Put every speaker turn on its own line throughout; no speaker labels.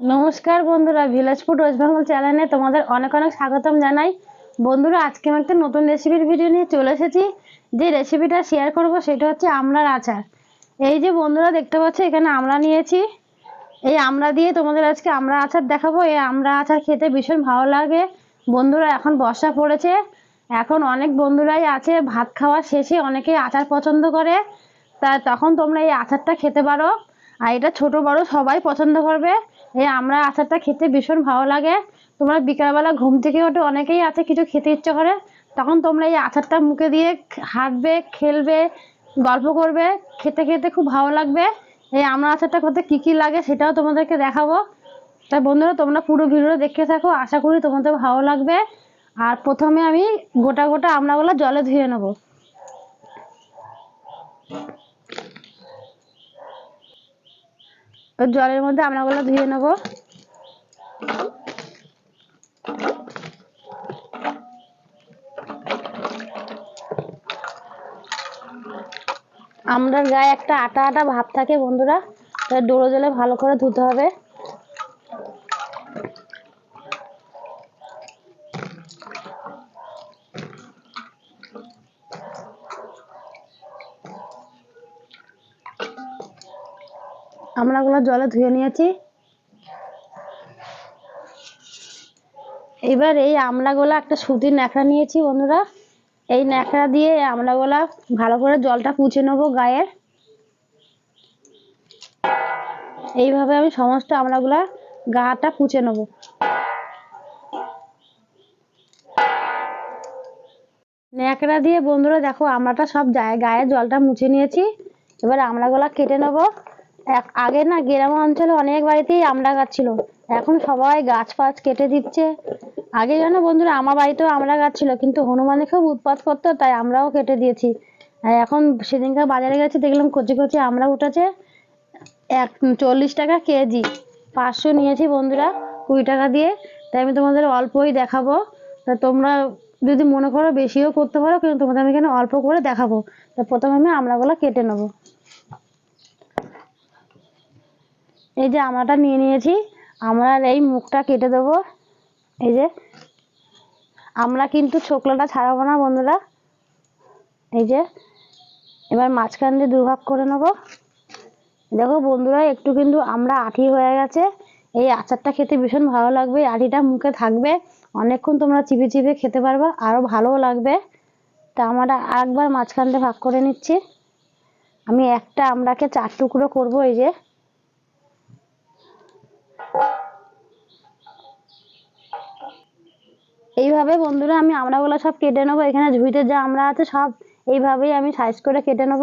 নমস্কার বন্ধুরা village food waste Bengal চ্যানেলে তোমাদের অনেক অনেক স্বাগতম জানাই। বন্ধুরা, আজকে আমি একটা নতুন রেসিপির ভিডিও নিয়ে চলে এসেছি। যে রেসিপিটা শেয়ার করব সেটা হচ্ছে আমড়ার আচার। এই যে বন্ধুরা, দেখতে পাচ্ছ, এখানে আমড়া নিয়েছি। এই আমড়া দিয়ে তোমাদের আজকে আমড়া আচার দেখাবো। এই আমড়া আচার খেতে ভীষণ ভালো লাগে। বন্ধুরা, এখন বর্ষা পড়েছে। এখন অনেক বন্ধুরাই আছে, ভাত খাওয়ার শেষে অনেকেই আচার পছন্দ করে। তা তখন তোমরা এই আচারটা খেতে পারো। আর এটা ছোট, বড় সবাই পছন্দ করবে। এই আমরা আচারটা খেতে ভীষণ ভালো লাগে। তোমরা বিকালবেলা ঘুম থেকে ওঠে, অনেকেই আছে কিছু খেতে ইচ্ছে করে। তখন তোমরা এই আচারটা মুখে দিয়ে হাঁটবে, খেলবে, গল্প করবে, খেতে খেতে খুব ভালো লাগবে। এই আমরা আচারটা করতে কী কী লাগে সেটাও তোমাদেরকে দেখাবো। তাই বন্ধুরা, তোমরা পুরো ভিডিও দেখতে থাকো, আশা করি তোমাদের ভালো লাগবে। আর প্রথমে আমি গোটা গোটা আমড়াগুলো জলে ধুয়ে নেব। জলের মধ্যে আমড়াগুলো ধুয়ে নেব। আমড়ার গায়ে একটা আটা আটা ভাব থাকে বন্ধুরা ডোরো জলে ভালো করে ধুতে হবে। আমড়াগুলো জলে ধুয়ে নিয়েছি। এবার এই আমড়াগুলো একটা সুতির ন্যাকড়া নিয়েছি বন্ধুরা। এই ন্যাকড়া দিয়ে এই আমড়াগুলা ভালো করে জলটা পুছে নেব গায়ের এইভাবে আমি সমস্ত আমড়াগুলা গাটা পুছে নেব। ন্যাকড়া দিয়ে বন্ধুরা দেখো আমড়াটা সব গায়ে জলটা মুছে নিয়েছি। এবার আমড়াগুলা কেটে নেব। আগে না গ্রাম অঞ্চলে অনেক বাড়িতেই আমড়া গাছ ছিল। এখন সবাই গাছ ফাছ কেটে দিচ্ছে। আগে জানো বন্ধুরা আমার বাড়িতেও আমড়া গাছ ছিল, কিন্তু হনুমানে খুব উৎপাত করতো, তাই আমরাও কেটে দিয়েছি। আর এখন সেদিনকার বাজারে গেছি, দেখলাম কচি কচি আমড়া উঠেছে। এক, চল্লিশ টাকা কেজি। পাঁচশো নিয়েছি বন্ধুরা, কুড়ি টাকা দিয়ে। তাই আমি তোমাদের অল্পই দেখাবো। তা তোমরা যদি মনে করো বেশিও করতে পারো, কিন্তু তোমাদের আমি এখানে অল্প করে দেখাবো। তা প্রথমে আমি আমড়াগুলো কেটে নেব। এই যে আমড়াটা নিয়ে নিয়েছি আমড়ার এই মুখটা কেটে দেবো। এই যে, আমরা কিন্তু ছোকলাটা ছাড়াবো না বন্ধুরা। এই যে, এবার মাঝখান দিয়ে দুভাগ করে নেব। দেখো বন্ধুরা, একটু কিন্তু আমরা আঠি হয়ে গেছে। এই আচারটা খেতে ভীষণ ভালো লাগবে আঠিটা মুখে থাকবে। অনেকক্ষণ তোমরা চিপে চিপে খেতে পারবে আরও ভালোও লাগবে। তা আমরা আরেকবার মাঝখান দিয়ে ভাগ করে নিচ্ছি। আমি একটা আমড়াকে চার টুকরো করব, এই যে। এইভাবে বন্ধুরা আমি আমড়াগুলো সব কেটে নেব, এখানে ঝুঁইতে যা আমড়া আছে সব এইভাবেই আমি সাইজ করে কেটে নেব।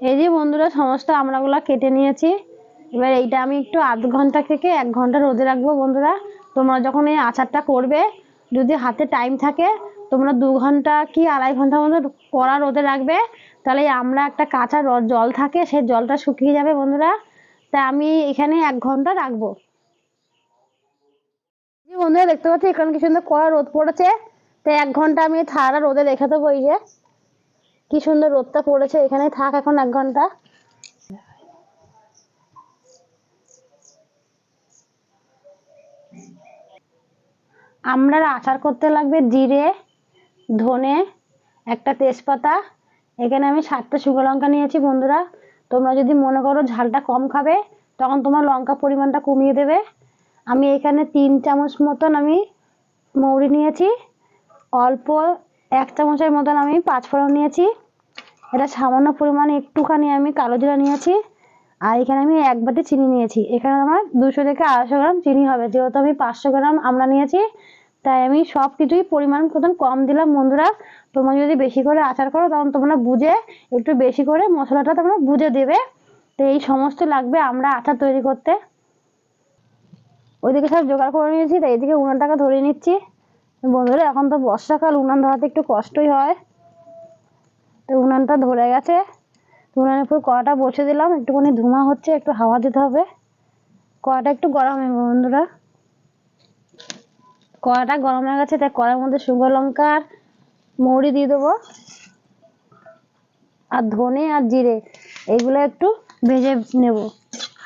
এই যে বন্ধুরা, সমস্ত আমড়াগুলো কেটে নিয়েছি। এবার এইটা আমি একটু আধ ঘণ্টা থেকে এক ঘণ্টা রোদে রাখব বন্ধুরা। তোমরা যখন এই আচারটা করবে, যদি হাতে টাইম থাকে, তোমরা দু ঘণ্টা কি আড়াই ঘণ্টার মতো কড়া রোদে রাখবে। তাহলে আমড়া একটা কাঁচা জল থাকে সেই জলটা শুকিয়ে যাবে বন্ধুরা। তা আমি এখানে এক ঘণ্টা রাখব। বন্ধুরা, দেখতে পাচ্ছি, এখানে কি সুন্দর কড়া রোদ পড়েছে। তাই এক ঘণ্টা আমি থাড়া রোদে রেখে দেবো এই যে। কি সুন্দর রোদটা পড়েছে এখানে থাক এখন এক ঘণ্টা। আমরা আচার করতে লাগবে জিরে, ধনে, একটা তেজপাতা। এখানে আমি সাতটা শুকনো লঙ্কা নিয়েছি বন্ধুরা। তোমরা যদি মনে করো ঝালটা কম খাবে, তখন তোমার লঙ্কা পরিমাণটা কমিয়ে দেবে। আমি এখানে তিন চামচ মতন আমি মৌরি নিয়েছি। অল্প এক চামচের মতন আমি পাঁচফোড়ন নিয়েছি। এটা সামান্য পরিমাণে একটুখানি আমি কালো জিরা নিয়েছি। আর এখানে আমি এক বাটি চিনি নিয়েছি। এখানে আমার দুশো থেকে আড়াইশো গ্রাম চিনি হবে। যেহেতু আমি পাঁচশো গ্রাম আমরা নিয়েছি, তাই আমি সব কিছুই পরিমাণ মতন কম দিলাম। বন্ধুরা, তোমরা যদি বেশি করে আচার করো তখন তোমরা বুঝে একটু বেশি করে মশলাটা তোমরা বুঝে দেবে। তো এই সমস্ত লাগবে আমরা আচার তৈরি করতে। ওইদিকে সব জোগাড় করে নিয়েছি তো এইদিকে উনানটাকে ধরিয়ে নিচ্ছি। বন্ধুরা, এখন তো বর্ষাকাল, উনান ধরাতে একটু কষ্টই হয়। তো উনানটা ধরে গেছে। উনানের উপর কড়াটা বসে দিলাম, একটুখানি ধোঁয়া হচ্ছে, একটু হাওয়া দিতে হবে। কড়াটা একটু গরম হবে, বন্ধুরা। কড়াটা গরম হয়ে গেছে, তাই কড়ার মধ্যে শুকনো লঙ্কা আর মৌরি দিয়ে দেবো। আর ধনে আর জিরে এইগুলো একটু ভেজে নেব,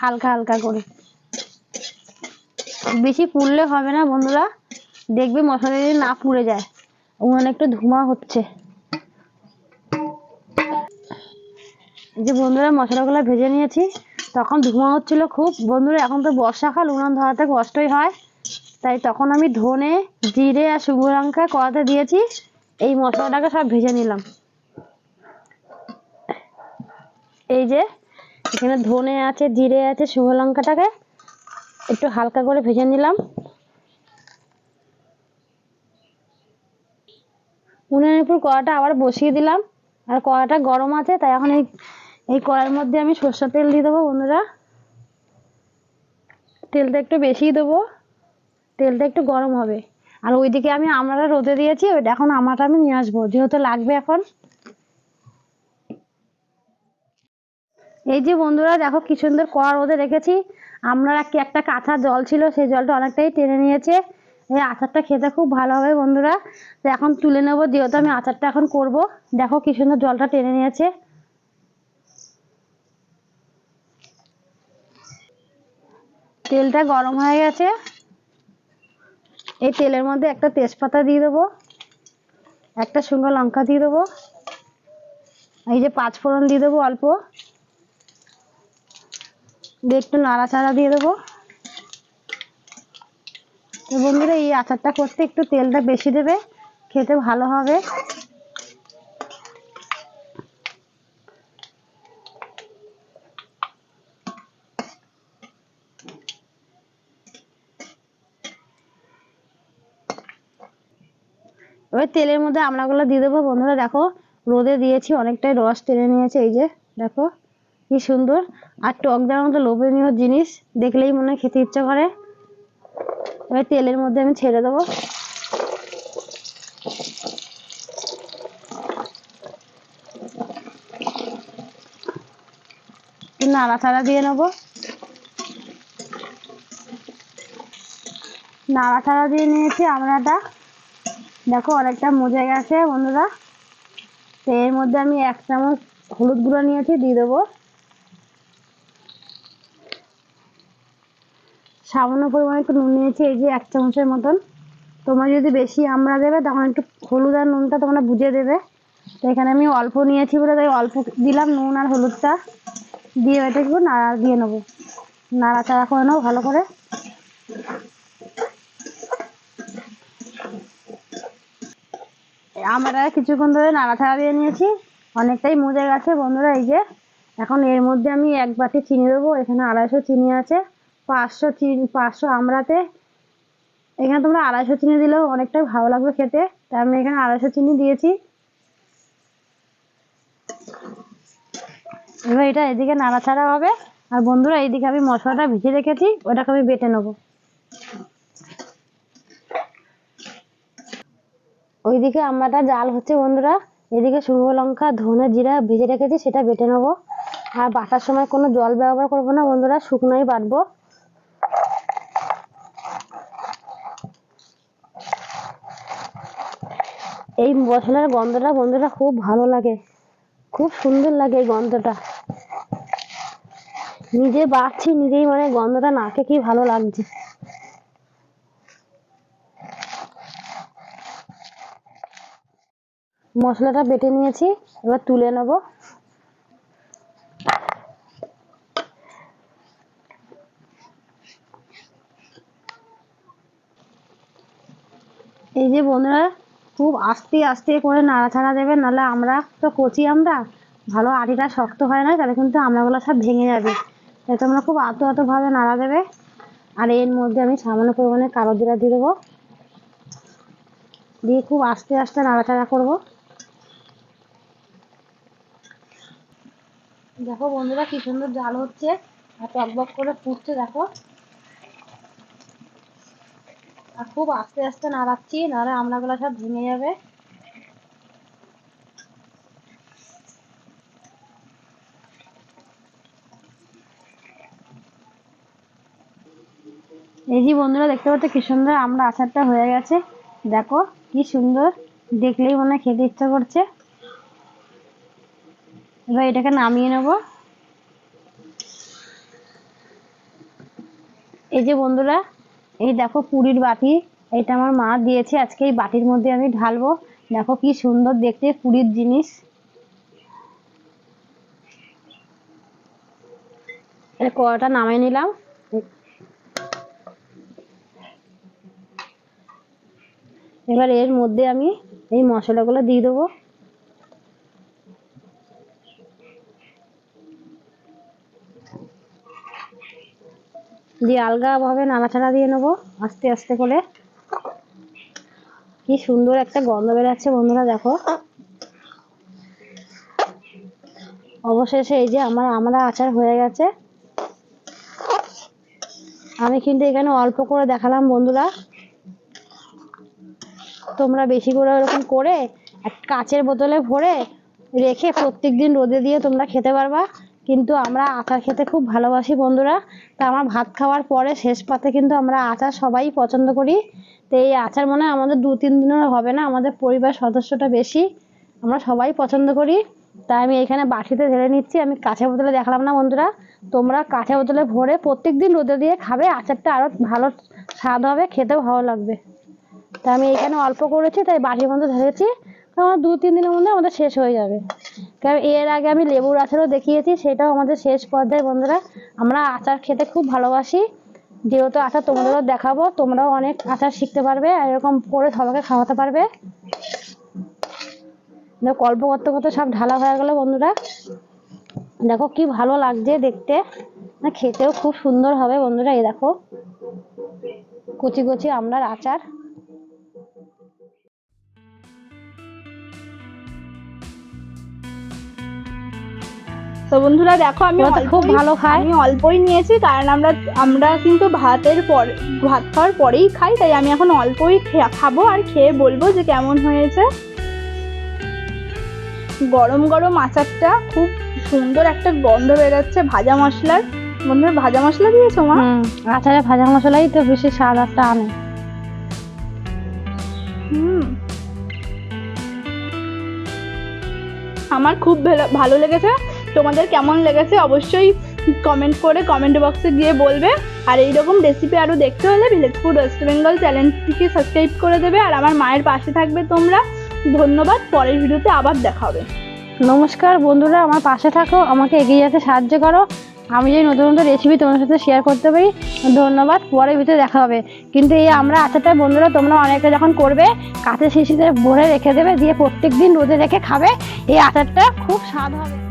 হালকা হালকা করে। বেশি পুড়লে হবে না, বন্ধুরা। দেখবে মশলা যদি না পুড়ে যায়। উনুনে একটু ধোঁয়া হচ্ছে। যে বন্ধুরা, মশলাগুলো ভেজে নিয়েছি। তখন ধোঁয়া হচ্ছিল খুব। বন্ধুরা, এখন তো বর্ষাকাল, উনান ধরাতে কষ্টই হয়। তাই তখন আমি ধনে, জিরে আর শুকনো লঙ্কা কড়াতে দিয়েছি। এই মশলাটাকে সব ভেজে নিলাম। এই যে, এখানে ধনে আছে, জিরে আছে, শুকনো লঙ্কাটাকে একটু হালকা করে ভেজে নিলাম। উনুনের উপর কড়াটা আবার বসিয়ে দিলাম। আর কড়াটা গরম আছে, তাই এখন এই এই কড়ার মধ্যে আমি সরষের তেল দিয়ে দেবো বন্ধুরা। তেলটা একটু বেশিই দেবো, তেলটা একটু গরম হবে। আর ওইদিকে আমি আমড়াটা রোদে দিয়েছি ওইটা এখন আমড়াটা আমি নিয়ে আসব, যেহেতু লাগবে এখন। এই যে বন্ধুরা, দেখো কি সুন্দর কড়া রোদে রেখেছি। আমরা কি একটা কাঁচা জল ছিল, সেই জলটা অনেকটাই টেনে নিয়েছে। এই আচারটা খেতে খুব ভালো হবে বন্ধুরা। তো এখন তুলে নেব যেহেতু আমি আচারটা এখন করব। দেখো কি সুন্দর জলটা টেনে নিয়েছে। তেলটা গরম হয়ে গেছে। এই তেলের মধ্যে একটা তেজপাতা দিয়ে দেবো, একটা শুকনো লঙ্কা দিয়ে দেবো, এই যে পাঁচ ফোড়ন দিয়ে দেবো অল্প, দিয়ে একটু নাড়াচাড়া দিয়ে দেবো। বন্ধুরা, এই আচারটা করতে একটু তেলটা বেশি দেবে, খেতে ভালো হবে। এবার তেলের মধ্যে আমড়াগুলো দিয়ে দেবো। বন্ধুরা, দেখো, রোদে দিয়েছি, অনেকটাই রস টেনে নিয়েছে, এই যে, দেখো, কি সুন্দর। আর টক দেওয়ার মতো লোভনীয় জিনিস, দেখলেই মনে খেতে ইচ্ছা করে। এবার তেলের মধ্যে আমি ছেড়ে দেবো। একটু নাড়াচাড়া দিয়ে নেব। নাড়াচাড়া দিয়ে নিয়েছি আমরাটা। দেখো অনেকটা মজে গেছে বন্ধুরা। তো এর মধ্যে আমি এক চামচ হলুদ গুঁড়ো নিয়েছি, দিয়ে দেবো। সামান্য পরিমাণে একটু নুন নিয়েছি, এই যে এক চামচের মতন। তোমরা যদি বেশি আমরা দেবে, তখন একটু হলুদ আর নুনটা তোমরা বুঝে দেবে। তো এখানে আমি অল্প নিয়েছি বলে, তাই অল্প দিলাম নুন আর হলুদটা। দিয়ে এটা একটু নাড়া, দিয়ে নেব। নাড়াচাড়া করে নেব ভালো করে। আমরা কিছুক্ষণ ধরে নাড়া নাড়াচাড়া দিয়ে নিয়েছি। অনেকটাই মজে গেছে বন্ধুরা, এই যে। এখন এর মধ্যে আমি এক বাটি চিনি দেবো, এখানে আড়াইশো চিনি আছে। পাঁচশো চিনি পাঁচশো আমড়াতে। এখানে তোমরা আড়াইশো চিনি দিলেও অনেকটাই ভালো লাগবে খেতে। তাই আমি এখানে আড়াইশো চিনি দিয়েছি। এবার এটা এদিকে নাড়াচাড়া হবে। আর বন্ধুরা, এইদিকে আমি মশলাটা ভিজে রেখেছি, ওটাকে আমি বেটে নেব। ওইদিকে আমরাটা জাল হচ্ছে বন্ধুরা। এদিকে শুকনো লঙ্কা, ধনে জিরা ভেজে রেখেছি, সেটা বেটে নেব। আর বাটার সময় কোনো জল ব্যবহার করব না বন্ধুরা, শুকনোই বাটবো। এই মশলার গন্ধটা বন্ধুরা খুব ভালো লাগে। খুব সুন্দর লাগে এই গন্ধটা। নিজে বাড়ছি, নিজেই মানে গন্ধটা নাকে কি ভালো লাগছে। মশলাটা বেটে নিয়েছি, এবার তুলে নেব। এই যে বন্ধুরা খুব আস্তে আস্তে করে নাড়াচাড়া দেবেন, নাহলে আমরা তো কচি আমরা। ভালো আটিটা শক্ত হয় না, তাহলে কিন্তু আমরাগুলো সব ভেঙে যাবে। তাই তোমরা খুব আতো আতোভাবে নাড়া দেবে। আর এর মধ্যে আমি সামান্য পরিমাণে কালো জিরা দিয়ে দেবো। দিয়ে খুব আস্তে আস্তে নাড়াচাড়া করব। দেখো বন্ধুরা কি সুন্দর জাল হচ্ছে। আর টকবক করে ফুটছে দেখো। আর খুব আস্তে আস্তে নাড়াচ্ছি, নাহলে আমড়াগুলো সব ভেঙে যাবে। এই যে বন্ধুরা, দেখতে পাচ্ছ কি সুন্দর আমরা আচারটা হয়ে গেছে। দেখো কি সুন্দর, দেখলেই মনে খেতে ইচ্ছা করছে। এবার এটাকে নামিয়ে নেব। এই যে বন্ধুরা এই দেখো পুরীর বাটি, এটা আমার মা দিয়েছে। আজকে এই বাটির মধ্যে আমি ঢালবো। দেখো কি সুন্দর দেখতে পুরীর জিনিস। কড়াটা নামিয়ে নিলাম। এবার এর মধ্যে আমি এই মশলাগুলো দিয়ে দেবো। দিয়ে আলগাভাবে নাড়াচাড়া দিয়ে নেব, আস্তে আস্তে করে। কি সুন্দর একটা গন্ধ বেরাচ্ছে বন্ধুরা, দেখো। অবশেষে এই যে আমার আমরা আচার হয়ে গেছে। আমি কিন্তু এখানে অল্প করে দেখালাম বন্ধুরা। তোমরা বেশি করে ওরকম করে কাচের বোতলে ভরে রেখে প্রত্যেকদিন রোদে দিয়ে তোমরা খেতে পারবা। কিন্তু আমরা আচার খেতে খুব ভালোবাসি বন্ধুরা। তা আমার ভাত খাওয়ার পরে শেষ পাতে কিন্তু আমরা আচার সবাই পছন্দ করি। তো এই আচার মনে আমাদের দু তিন দিনের হবে না, আমাদের পরিবার সদস্যটা বেশি। আমরা সবাই পছন্দ করি। তাই আমি এখানে বাটিতে ঢেলে নিচ্ছি। আমি কাঁচের বোতলে দেখালাম না বন্ধুরা। তোমরা কাঁচের বোতলে ভরে প্রত্যেকদিন রোদে দিয়ে খাবে। আচারটা আরও ভালো স্বাদ হবে, খেতেও ভালো লাগবে। তা আমি এখানে অল্প করেছি, তাই বাটির মধ্যে ঢেলেছি। আমার দু তিন দিনের মধ্যে আমাদের শেষ হয়ে যাবে। কারণ এর আগে আমি লেবুর আচারও দেখিয়েছি, সেটাও আমাদের শেষ পর্যায়ে, বন্ধুরা। আমরা আচার খেতে খুব ভালোবাসি। যেহেতু আচার তোমাদেরও দেখাবো, তোমরাও অনেক আচার শিখতে পারবে আর এরকম করে সবাইকে খাওয়াতে পারবে। অল্প করতে করতে সব ঢালা হয়ে গেল, বন্ধুরা। দেখো, কি ভালো লাগছে দেখতে। খেতেও খুব সুন্দর হবে, বন্ধুরা, এই দেখো। কচি কচি আমরার আচার।
তো বন্ধুরা দেখো আমি
খুব ভালো খাই
আমি অল্পই নিয়েছি কারণ আমরা আমরা কিন্তু ভাতের পর ভাত খাওয়ার পরেই খাই তাই আমি এখন অল্পই খাব আর খেয়ে বলব যে কেমন হয়েছে। গরম গরম আচারটা খুব সুন্দর একটা গন্ধ বেরোচ্ছে ভাজা মশলার। বন্ধুরা ভাজা মশলা দিয়েছ মা?
আচারে ভাজা মশলাই তো বেশি স্বাদ একটা আনে
হুম। আমার খুব ভালো লেগেছে। তোমাদের কেমন লেগেছে অবশ্যই কমেন্ট করে কমেন্ট বক্সে গিয়ে বলবে। আর এইরকম রেসিপি আরও দেখতে হলে ভিলেজ ফুড ওয়েস্ট বেঙ্গল চ্যানেলটিকে সাবস্ক্রাইব করে দেবে। আর আমার মায়ের পাশে থাকবে তোমরা। ধন্যবাদ, পরের ভিডিওতে আবার দেখা হবে।
নমস্কার বন্ধুরা, আমার পাশে থাকো, আমাকে এগিয়ে যেতে সাহায্য করো। আমি যে নতুন নতুন রেসিপি তোমার সাথে শেয়ার করতে পারি, ধন্যবাদ, পরের ভিতরে দেখা হবে। কিন্তু এই আমরা আচারটা বন্ধুরা, তোমরা অনেকে যখন করবে, কাঁচের শিশিতে ভরে রেখে দেবে, দিয়ে প্রত্যেক দিন রোদে রেখে খাবে, এই আচারটা খুব স্বাদ হবে।